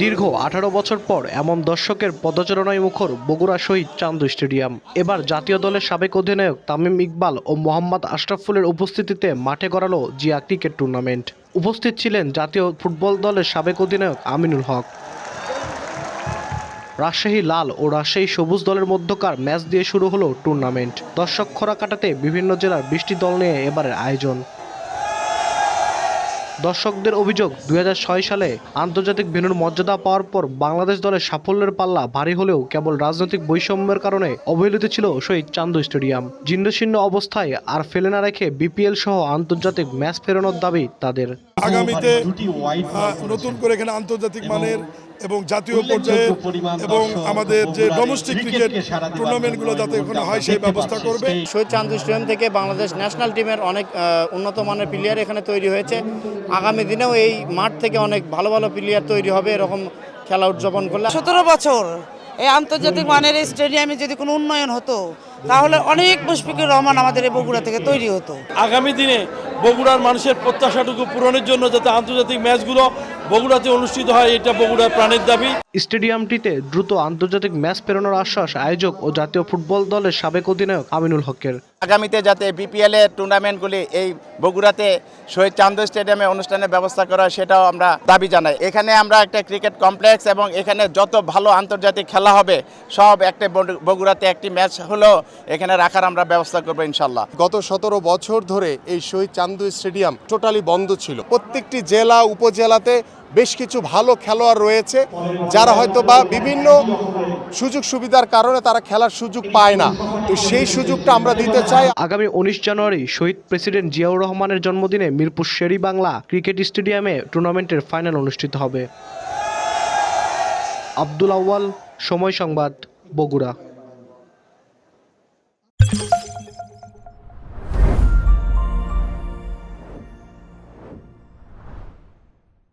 দীর্ঘ আঠারো বছর পর এমন দর্শকের পদচারণায় মুখর বগুড়া শহীদ চান্দু স্টেডিয়াম। এবার জাতীয় দলের সাবেক অধিনায়ক তামিম ইকবাল ও মোহাম্মদ আশরাফুলের উপস্থিতিতে মাঠে গড়ালো জিয়া ক্রিকেট টুর্নামেন্ট। উপস্থিত ছিলেন জাতীয় ফুটবল দলের সাবেক অধিনায়ক আমিনুল হক। রাজশাহী লাল ও রাজশাহী সবুজ দলের মধ্যকার ম্যাচ দিয়ে শুরু হলো টুর্নামেন্ট। দর্শক খরা কাটাতে বিভিন্ন জেলার বৃষ্টি দল নিয়ে এবারের আয়োজন। দর্শকদের অভিযোগ দুই হাজার ছয় সালে আন্তর্জাতিক ভেন্যুর মর্যাদা পাওয়ার পর বাংলাদেশ দলের সাফল্যের পাল্লা ভারী হলেও কেবল রাজনৈতিক বৈষম্যের কারণে অবহেলিত ছিল শহীদ চান্দু স্টেডিয়াম। ছিন্ন অবস্থায় আর ফেলে না রেখে বিপিএল সহ আন্তর্জাতিক ম্যাচ ফেরানোর দাবি তাদের। আগামীতে নতুন করে এখানে আন্তর্জাতিক মানের এবং জাতীয় পর্যায়ে এবং আমাদের যে ডোমেস্টিক ক্রিকেট টুর্নামেন্টগুলো যাতে এখানে হয় সেই ব্যবস্থা করবে। শহীদ চান্দু স্টেডিয়াম থেকে বাংলাদেশ ন্যাশনাল টিমের অনেক উন্নত মানের প্লেয়ার এখানে তৈরি হয়েছে। আগামী দিনেও এই মাঠ থেকে অনেক ভালো ভালো প্লেয়ার তৈরি হবে এরকম খেলা উদযাপন করলে। সতেরো বছর এই আন্তর্জাতিক মানের এই স্টেডিয়ামে যদি কোনো উন্নয়ন হতো তাহলে অনেক মুশফিকুর রহমান আমাদের এই বগুড়া থেকে তৈরি হতো। আগামী দিনে বগুড়ার মানুষের প্রত্যাশাটুকু পূরণের জন্য যাতে আন্তর্জাতিক ম্যাচগুলো বগুড়াতে অনুষ্ঠিত হয়, এটা বগুড়ার প্রাণের দাবি। স্টেডিয়ামটিতে দ্রুত আন্তর্জাতিক ম্যাচ পেরোনোর আশ্বাস আয়োজক ও জাতীয় ফুটবল দলের সাবেক অধিনায়ক আমিনুল হকের। আগামীতে যাতে বিপিএল এর টুর্নামেন্টগুলি এই বগুড়াতে শহীদ চান্দ স্টেডিয়ামে অনুষ্ঠানের ব্যবস্থা করা সেটাও আমরা দাবি জানাই। এখানে আমরা একটা ক্রিকেট কমপ্লেক্স এবং এখানে যত ভালো আন্তর্জাতিক খেলা হবে, সব একটা বগুড়াতে একটি ম্যাচ হলেও এখানে রাখার আমরা ব্যবস্থা করব ইনশাল্লাহ। গত সতেরো বছর ধরে এই শহীদ চান্দু স্টেডিয়াম টোটালি বন্ধ ছিল। প্রত্যেকটি জেলা, উপজেলাতে বেশ কিছু ভালো খেলোয়াড় রয়েছে, যারা হয়তো বা বিভিন্ন সুযোগ সুবিধার কারণে তারা খেলার সুযোগ পায় না। তো সেই সুযোগটা আমরা দিতে চাই। আগামী উনিশ জানুয়ারি শহীদ প্রেসিডেন্ট জিয়াউর রহমানের জন্মদিনে মিরপুর শেরি বাংলা ক্রিকেট স্টেডিয়ামে টুর্নামেন্টের ফাইনাল অনুষ্ঠিত হবে। আব্দুল আউয়াল, সময় সংবাদ, বগুড়া।